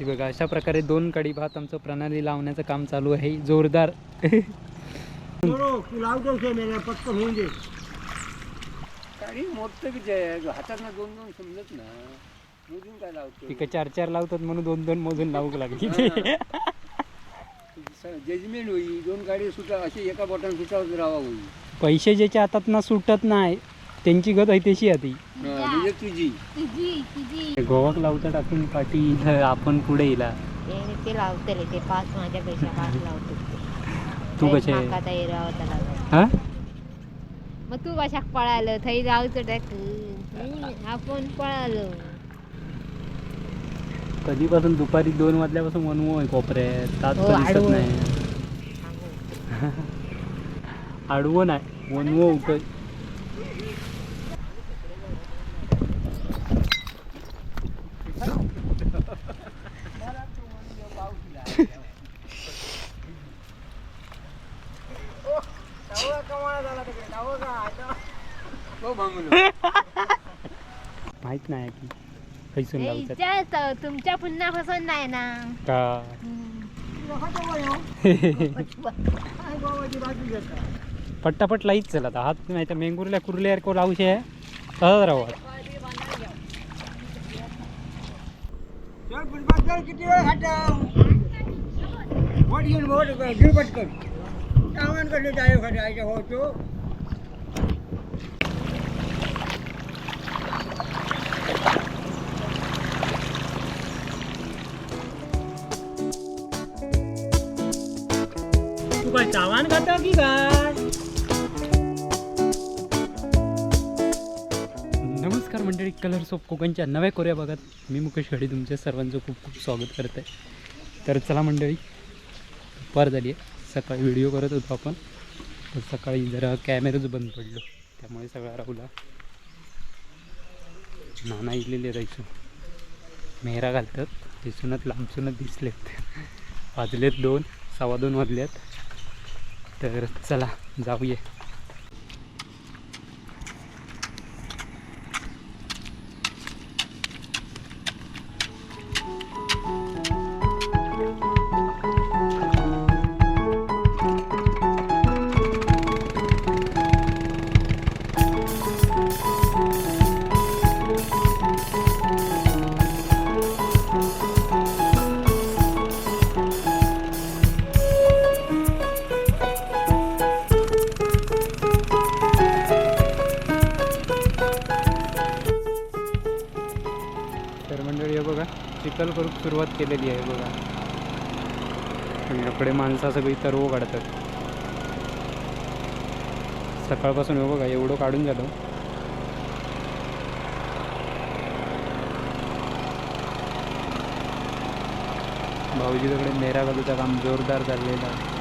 हे बघा अशा प्रकारे दोन कडी भात आमचं प्रणाली लावण्याचं काम चालू आहे. जोरदार. तू लावतो शे मेरे पटकन होऊन दे. गाडी मोठं किती आहे हातातनं दोन दोन समजत ना मोजून काय लावतो पिकं चार चार लावतात म्हणून दोन दोन मोजून लावूक लागली. जजमेंट होई. दोन गाडी सुटा अशी एका बोटाने सुटावत राहावा होई. पैसे ज्याच्या हातात ना सुटत नाही त्यांची गत आहे तशी आधी हा, म्हणजे तुझी. तुझी तुझी. गोवाक लावता टाकून पाठी आपण पुढे येला ते ते लावतले ते पाच माझ्यापेक्षा पाच लावतो. तू रावतला हा? मग तू कशाक पळालं? थंय जाऊचं टाक. आपण पळालो. कधीपासून दुपारी दोन वाजल्यापासून मनवू आहे कोपऱ्यात तात हो, तर दिसत आडवं. नाही. आडवं. नाही. वनवं उठय तो भांगलो माहीत नाही की खैसून लावतात. तुमच्या पुन्हा पसंत नाही ना. का? पट्टापट लाईच चला आता. हात नाही तर मेंगुरल्या कुर्ल्या को लावशे. तसाच राहू किती वेळ घेऊन पटकन सामान जाय होतो चावान खाता की काय नमस्कार मंडळी कलर्स ऑफ कोकणच्या नव्या कोऱ्या भागात. मी मुकेश खडे तुमच्या सर्वांचं खूप खूप स्वागत करत आहे. तर चला मंडळी दुपार झाली आहे. सकाळी व्हिडिओ करत होतो आपण. तर सकाळी जरा कॅमेराच बंद पडलो. त्यामुळे सगळा राहुला नाना इलेले राहायचो मेहरा घालतात. दिसूनच लांबसूनच दिसलेत. वाजलेत दोन सव्वा दोन वाजलेत. तर चला जाऊया चिखल करून सुरुवात केलेली आहे बघा. आणि इकडे माणसं सगळी तरव काढतात सकाळपासून हो बघा एवढं काढून झालं. भाऊजीकडे मेरा घालूचं काम जोरदार चाललेला आहे.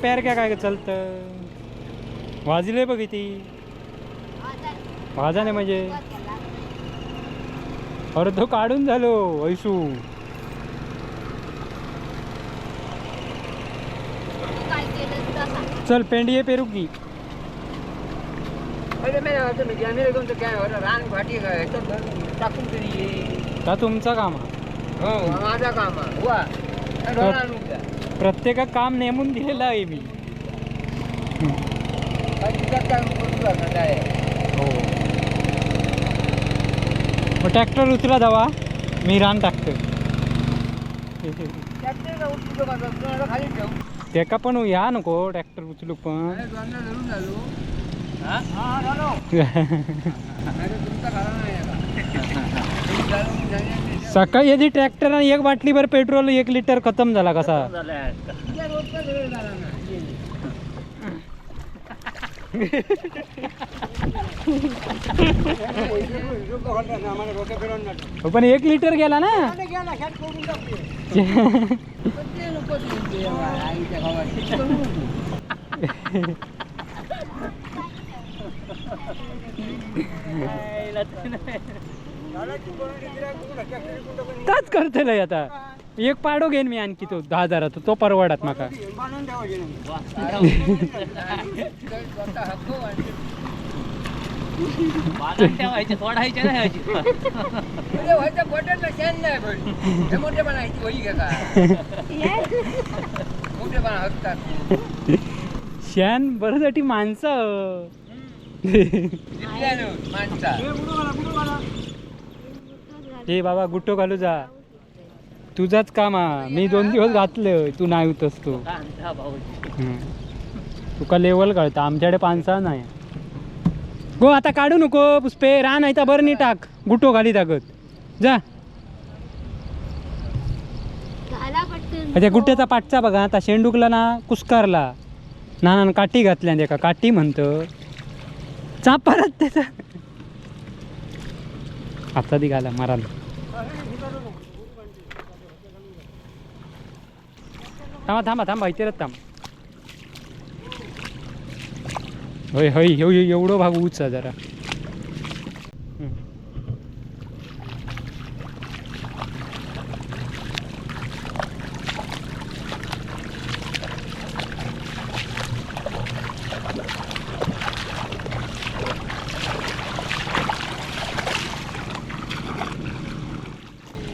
चल राप्यार काय काय चालतं वाजले बघ ती। वाजाने म्हणजे अरे तो काढून झालो ऐसू चल पेंडी पेरू की। ये. का तुमचं काम हा. हो माझा काम प्रत्येका काम नेमून दिलेलं आहे मी. हो. ट्रॅक्टर उचला दवा मी रान टाकतो त्याका पण या नको ट्रॅक्टर उचलू पण. हा? तुमचा घरा नाही आहे का? तुम्ही झालो, मी झाले, आणि ते- सकाळी येते ट्रॅक्टर आणि एक बाटलीभर पेट्रोल एक लिटर खतम झाला कसा तुझ्या रोजचा वेळ झाला ना डोकं हलतं ना, आम्हाला डोकं फिरवून नका. पण एक लिटर गेला ना आता घ्या आता. एक पाडो घेईन मी आणखी तो दहा हजारात तो परवडात माका. बांधून शान बऱ्यासाठी माणसं. माणसा. हे बाबा गुट्टो घालू जा. तुझाच काम हा. मी दोन दिवस घातलं तू नाही होतस तू. हम्म. तुका लेवल कळतं आमच्याकडे पानसा नाही. गो आता काढू नको पुष्पे. राह नाही तर बरं नाही टाक. गुट्टो घाली टाकत जा. घाला पटकन. त्या गुट्ट्याचा पाठचा बघा. आता शेंडूकला ना कुस्कारला. ना ना काठी घातल्या त्या काठी म्हणतं चाप परत त्याचा. आता ती घाला मारायला थांबा थांबा थांबा इथे थांब. होय होय एवढं भाग उचा जरा.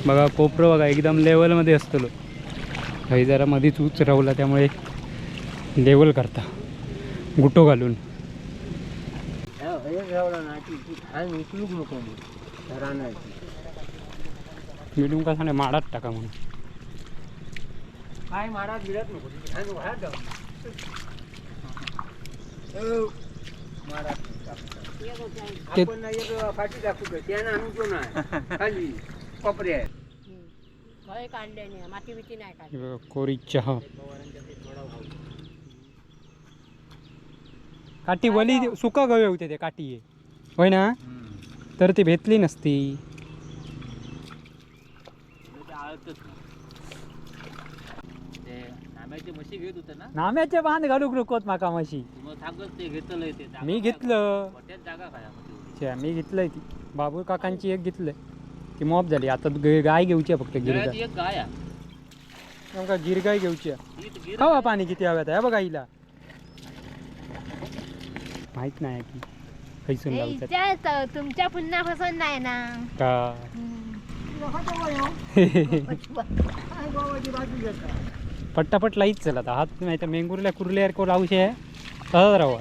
बघा कोपरं बघा एकदम लेवलमध्ये असतलो. काही जरा मध्येच उच राहला त्यामुळे लेवल करता. गुटो घालून. हे ठेवलं ना की ती खान उचलूक नको मी राहण्याची मिळून का सांगे माडात टाका म्हणून. काय मारा गिळत नको ती खान वाहत जाऊ. मारा ते- आपण नाही फाटी का? त्यानं आणतो ना खाली. कोपरे आहे. फळे काढले नाही माती बिती नाही काढली. हे बघा कोरी चहा. काठी वली सुका गवे होते ते काठी आहे होय ना? तर ती भेटली नसती. आंब्याची म्हशी घेत होते ना? नाम्याचे बांध घालूक नकोत माका माशी मग सांगत ते घेतलंय ते. जागा मी काय घेतलं. बा? हॉटेल जागा काय मग तेवढी? छे, मी घेतलंय ती. बाबू काकांची एक घेतलंय. ती मॉप झाली. आता ग- गाय घेऊची आहे फक्त गिरगाय एक गाय आहे. गिरगाय घेऊची आहे. ती तर गिर- खावा पाणी किती हव्यात आहे बघा हिला. माहीत नाही की खैसून हे लावतात. इच्छा त- तुमच्या पुन्हा पसंत नाही ना. का? हम्म. पट्टापट लाईच चला आता. हात नाही तर मेंगुरल्या कुर्ल्यावर को लावशे तसाच राहू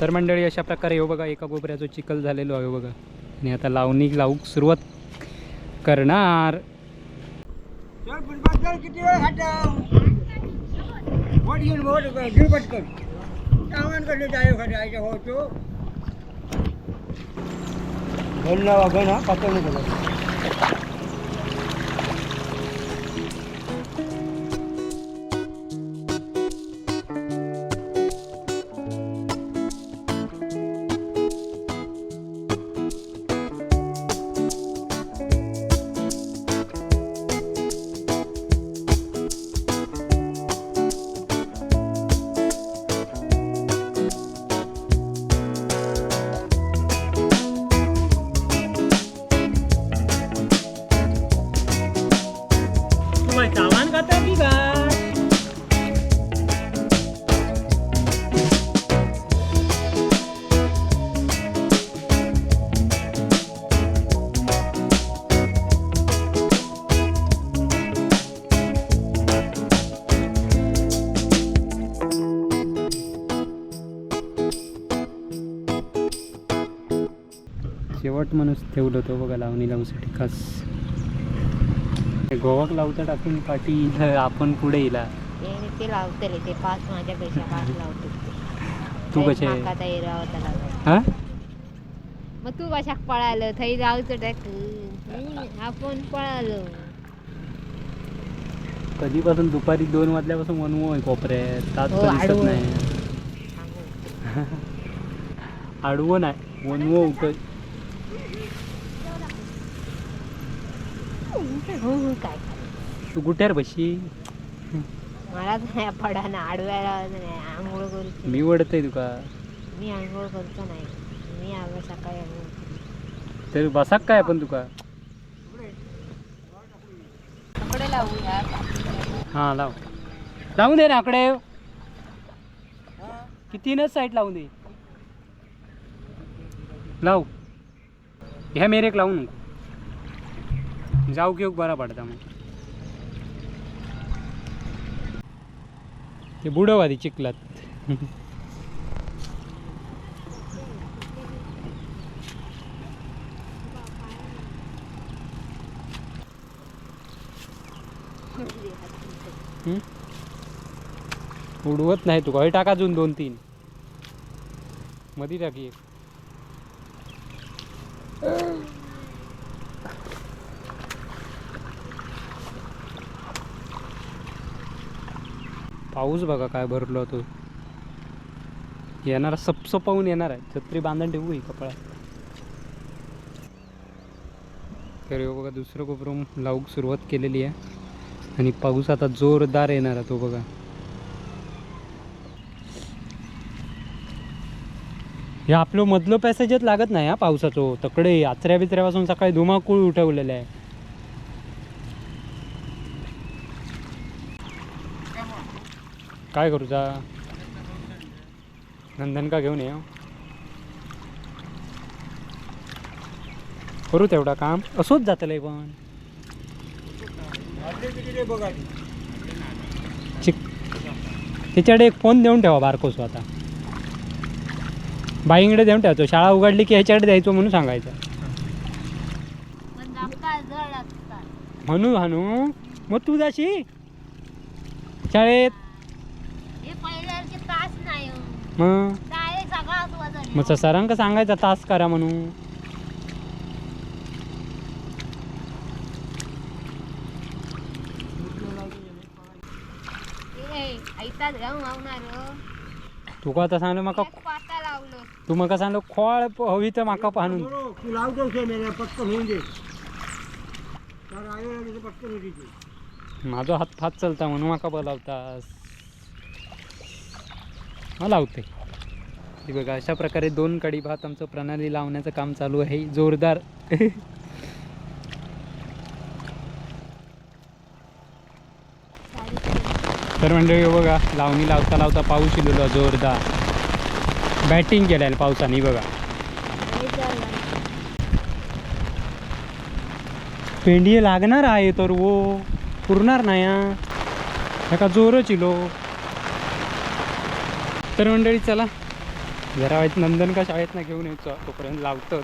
तर मंडळी अशा प्रकारे येऊ बघा एका गोबऱ्याचं चिखल झालेलो आहे बघा. आणि आता लावणी लावूक सुरुवात करणार. चल पुष्पा, चल, किती वेळ हटव? वोट शेवट माणूस ठेवलं होतं बघा लावणी लावूसाठी खास. गोवाक लावता टाकून पाठी आपण पुढे येला ते ते लावतले ते पाच माझ्या पैशा पाच लावते. तू कशे हा? मग तू कशाक पळालं? थंय जाऊचं टाक. आपण पळालो. कधीपासून दुपारी दोन वाजल्यापासून मनवू आहे कोपऱ्यात. तात हो, पण दिसत आडवं. नाही. आडवं नाही वनवं उकळ हो हो काय तू कुठे बशी. मला नाही पडा ना आडव्याला नाही आंघोळ करूची मी वडतय तुका. मी आंघोळ करतो नाही. मी आंघोळ सकाळी आंघोळ करतो. तर बसाक काय आपण तुका? कपडे लावूया हा लाव. लावून दे ना आकडे. कितीनच साईड लावून दे. लाव. ह्या मेरेक लावू नको. जाऊ घेऊ बरा पडता मग. ते बुडवादी चिखलात. उडवत नाही तू. काही टाका अजून दोन तीन मधी टाकी एक. पाऊस बघा काय भरलो तो. येणारा सपसपावून येणार आहे. छत्री बांधून ठेवू ही कपडा तर हो बघा दुसरं कोपरून लावूक सुरुवात केलेली आहे. आणि पाऊस आता जोरदार येणार आहे तो बघा. हे आपलं मधलं पॅसेजच लागत नाही हा पावसाचं. तकडे आचऱ्या बिचऱ्यापासून सकाळी धुमाकूळ उठवलेलं आहे. काय करूचा नंदन का घेऊन ये हो. करू तेवढा काम. असंच जातलंय पण. चिक. त्याच्याकडे एक फोन देऊन ठेवा बारकोसो आता. बाईंकडे देऊन ठेवतो शाळा उघडली की ह्याच्याकडे द्यायचो म्हणून सांगायचं. पण धमका म्हणू हानू. मग तू जाशी शाळेत हे पहिल्याचे तास नाही हो. मग? डायरेक्ट सरांका सांगायचा तास करा म्हणून. ऐतात घेऊन लावणार तुका आता सांगलं माका पाता लावलं. तू म्हाका सांगलं खोळ प- हवी तर म्हाका पाहून तू लावतोस हे मेल्या पटकन होऊन दे. तर आयो लागली तर पटकन होती ती. माझा हात फात चलता म्हणून माका बोलावतास. हा लावते. हे बघा अशा प्रकारे दोन कडी भात आमचं प्रणाली लावण्याचं काम चालू आहे. जोरदार. तर मंडळी बघा लावणी लावता लावता पाऊस इलेलो जोरदार. बॅटिंग केल्या पावसाने बघा. पेंडी लागणार आहे तर वो पुरणार नाही हा. एका जोरच इलो तर मंडळी चला. जरा वाईट नंदन का शाळेत ना घेऊन यायचो. तोपर्यंत लावतं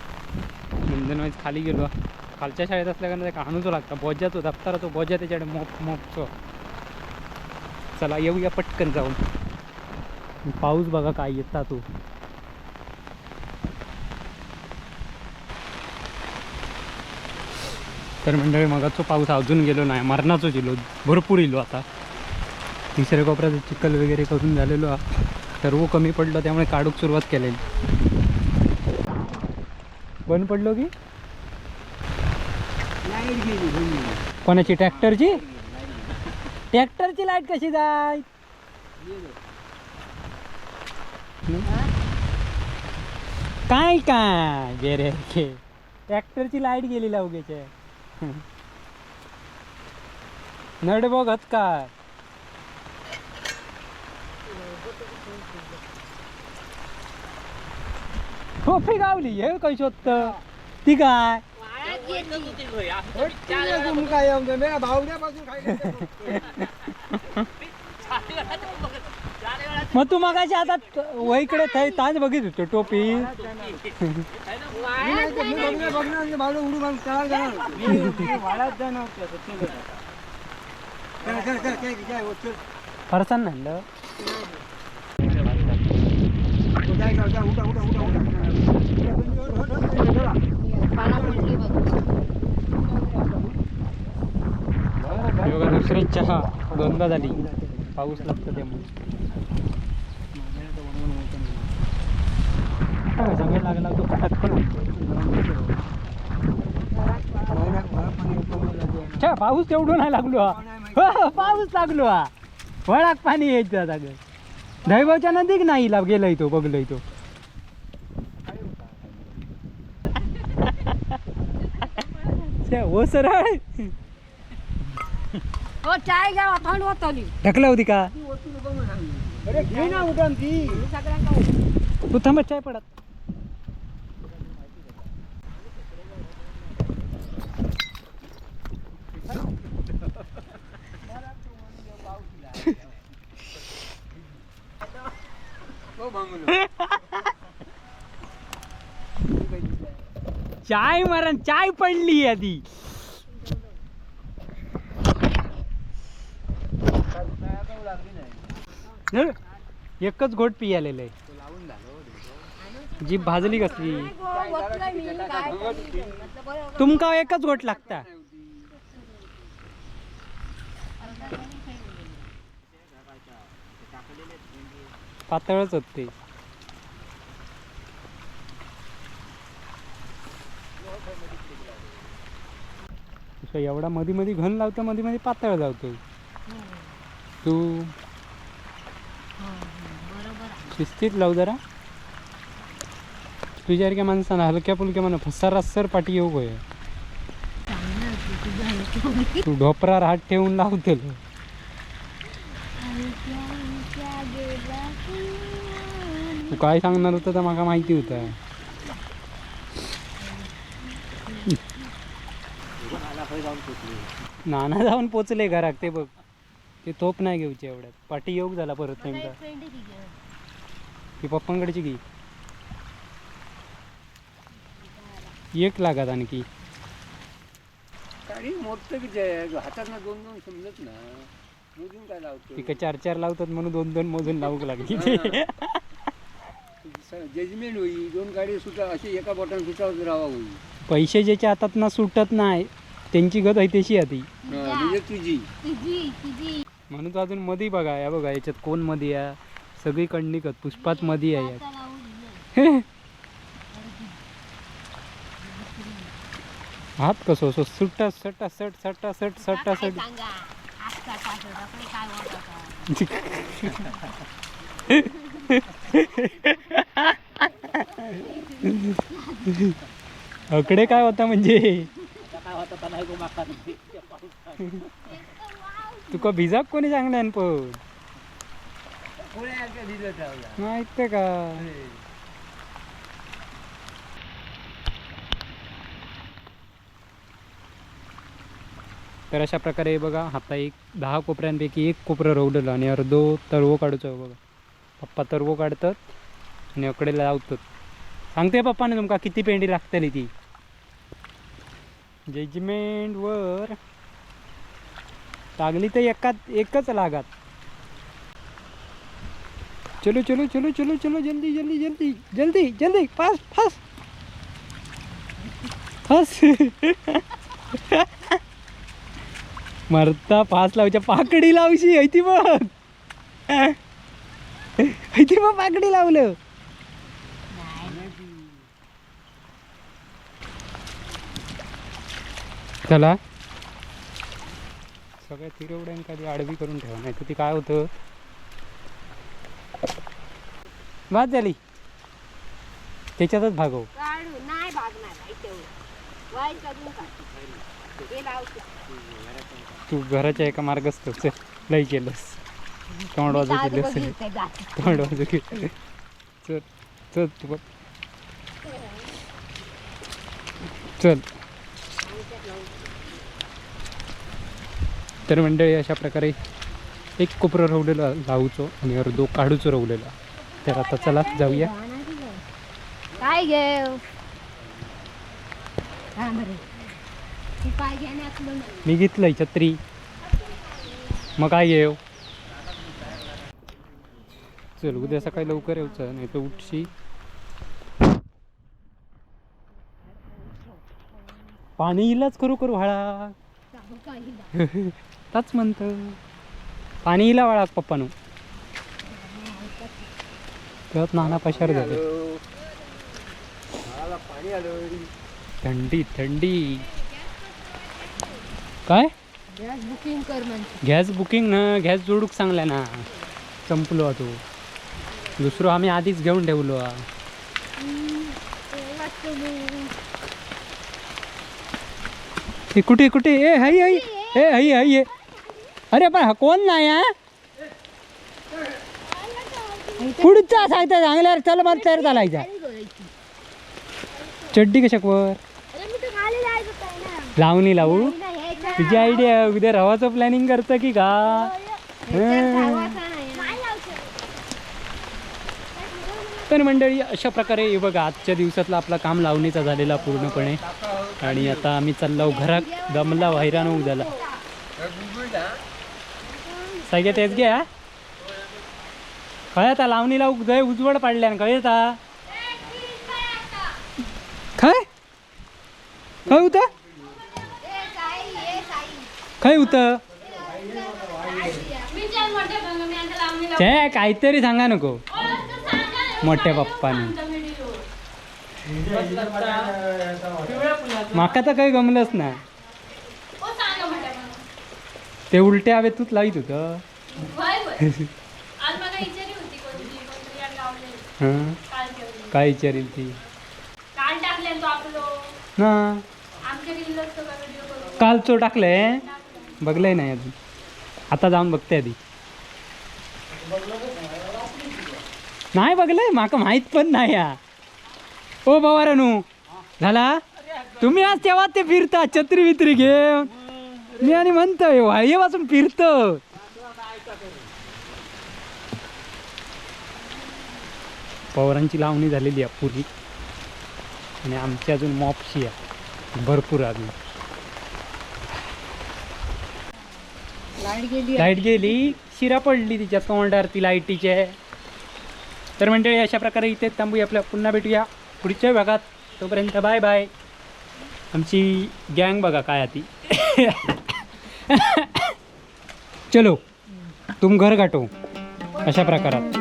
नंदन वाईज खाली गेलो. खालच्या शाळेत असल्या कारण त्याला हाणूचो लागता. बोजा तो दप्तरा तो बोजा त्याच्याकडे मोप मोपचो. चला येऊया पटकन जाऊन. पाऊस बघा काय येता तो. तर मंडळी मगाचो पाऊस अजून गेलो नाही. मरणाचो इलो भरपूर इलो आता. तिसऱ्या कोपऱ्याचं चिखल वगैरे करून झालेलो. हा. कमी पडलं त्यामुळे काढूक सुरुवात केलेली. बंद पडलो की? लाइट गेली कोणाची ट्रॅक्टरची? ट्रॅक्टरची लाइट कशी जाय काय काय? गे रे ट्रॅक्टरची लाइट गेली लावगेचे नड बघत काय? खोफी गावली हे कशी होत ती काय? काय मग तू मगाशी आता वहीकडे थंय ताज बघित होतो टोपी. मी बघणार बघा दुसरी चहा दोनदा झाली. पाऊस लागतो त्यामुळे. सगळं लागला तो कटात पण? पाऊस तेवढं नाही लागलो हा. हो, हो पाऊस लागलो हा. वळाक पाणी यायचं सगळं दैवाच्या नदीक नाही लाभ गेलाय तो बघलोय तो. सरळ हो चाय घ्या थंड होतली ढकला होती का? अरे घे ना ती. थांबत चाय पडत चाय मरण चाय पडली आधी. एकच घोट पियालेलं आहे. जी भाजली कसली तुमका एकच घोट लागता. पातळच होत ते. एवढा मधी मधी घन लावतो मध्ये मध्ये पातळ लावतो तू? शिस्तीत लावू जरा. तुझ्यासारख्या माणसानं हलक्या फुलक्या म्हणा फसा पाठी येऊ गोय तू ढोपरार हात ठेवून लावतो तू काय सांगणार होतं तर मला माहिती होतं. नाना जाऊन पोचले घरात ते बघ. ते तोप नाही घेऊचे एवढ्यात. पाठी योग झाला परत नेमका ती पप्पांकडची घे. एक लागत आणखी. मोठं आहे हातानं दोन दोन समजत ना मोजून काय लावतो? ती काय चार चार लावतात म्हणून दोन दोन मोजून लावूक लागली. जजमेंट होई दोन गाडी सुटा अशी एका बोटाने सुटावत राहावा होई. पैसे ज्याच्या हातात ना सुटत नाही त्यांची गत आहे तशी आधी. हा, म्हणजे तुझी. तुझी म्हणून तो अजून मध्ये बघा या बघा याच्यात कोणमध्ये आहे? सगळी कणनिकत पुष्पात मध्ये आहे यात. हात कसो असो सुट्टा सट्टा सट सट्टा सट सट्टा सट. अकडे काय होता म्हणजे? तुका भिजाक कोणी सांगणार पण? माहीत का? तर अशा प्रकारे बघा आता एक दहा कोपऱ्यांपैकी एक कोपरं रोवलेलं आणि अर्धो तरवो काढूचो बघा. पप्पा तरवो काढतात आणि अकडे लावतात. सांगते पप्पाने तुमका किती पेंडी लागतली ती. जजमेंटवर लागली तर एकात एकच लागत. चलो चलो चलो चलो चलो जल्दी जल्दी जल्दी जल्दी जल्दी फास्ट फास्ट। फास्ट। मरता फास लावच्या पाकडी लावशी ऐती मग ऐती मग पाकडी लावलं. चला. सगळ्या तिरवड्यांका ती आडवी करून ठेवा नाही तर ती काय होतं? बाद झाली. त्याच्यातच भागव. काढू. नाही भागणार आहे तेवढं. वाईट करून काढ हे लावतो तू. घराच्या एका मार्गस्थ चल लई केलंस. तोंड वाजू केलंस. तोंड वाजू केलं चल चल तू बघ. चल. तर मंडळी अशा प्रकारे एक कोपरं रवलेलं लावूचो आणि अर्धो काढूचो रवलेला. तर आता चला जाऊया. काय घे मी घेतलंय छत्री मग काय येऊ चल उद्या सकाळी लवकर येऊचं नाही तर उठशी. पाणी इलाच करू करू हळा. ताच म्हणतं. पाणी इला वाळा पप्पानो. त्यात नाना पशार झाले. मला पाणी आलं थंडी थंडी. काय? गॅस बुकिंग कर म्हणते. गॅस बुकिंग ना गॅस जोडूक सांगलाय ना. संपलो हा तो. दुसरो आम्ही आधीच घेऊन ठेवलो कुठे कुठे? ए हई हई. ए हई हई ये अरे पण हा कोण नाही हा पुढचा सांगता चांगल्यावर चल मला तयार चालायचा. चड्डी कशाक वर लावणी लावू? तुझी आयडिया उद्या रवाचं प्लॅनिंग करतं की का? हं. तर मंडळी अशा प्रकारे हे बघा आजच्या दिवसातला आपला काम लावणीचा झालेला पूर्णपणे. आणि आता आम्ही चाललो घरात दमला होऊ झाला सगळ्या तेच घ्या कळता आता लावणीला जय उजवड पाडल्यान कळता आता. काय? काय होतं? काय होतं? ते काहीतरी सांगा नको. मोठ्या पप्पाने. माका तर काही गमलंच ना ते उलटे हवेतूच लावित होतं. हं? काय विचारील ती? काल टाकले तो आपलो. ना आमच्या व्हिडिओ करून कालचो टाकलंय बघलंय नाही अजून. आता जाऊन बघते आधी. नाही बघलंय माका माहीत पण नाही या ओ बवारानू झाला? तुम्ही आज तेव्हा ते फिरता छत्री वित्री घेऊन. मी आणि म्हणतोय वाये वाचून फिरत. पवारांची लावणी झालेली आहे पुरी. आणि आमची अजून मॉपशी आहे. भरपूर अजून. लाइट गेली लाइट गेली. शिरा पडली तिच्या तोंडावरती लाईटीचे. तर मंडळी अशा प्रकारे इथे थांबूया. आपल्या पुन्हा भेटूया पुढच्या भागात. तोपर्यंत बाय बाय. आमची गँग बघा काय आती चलो तुम घर गाठो. अशा प्रकारात.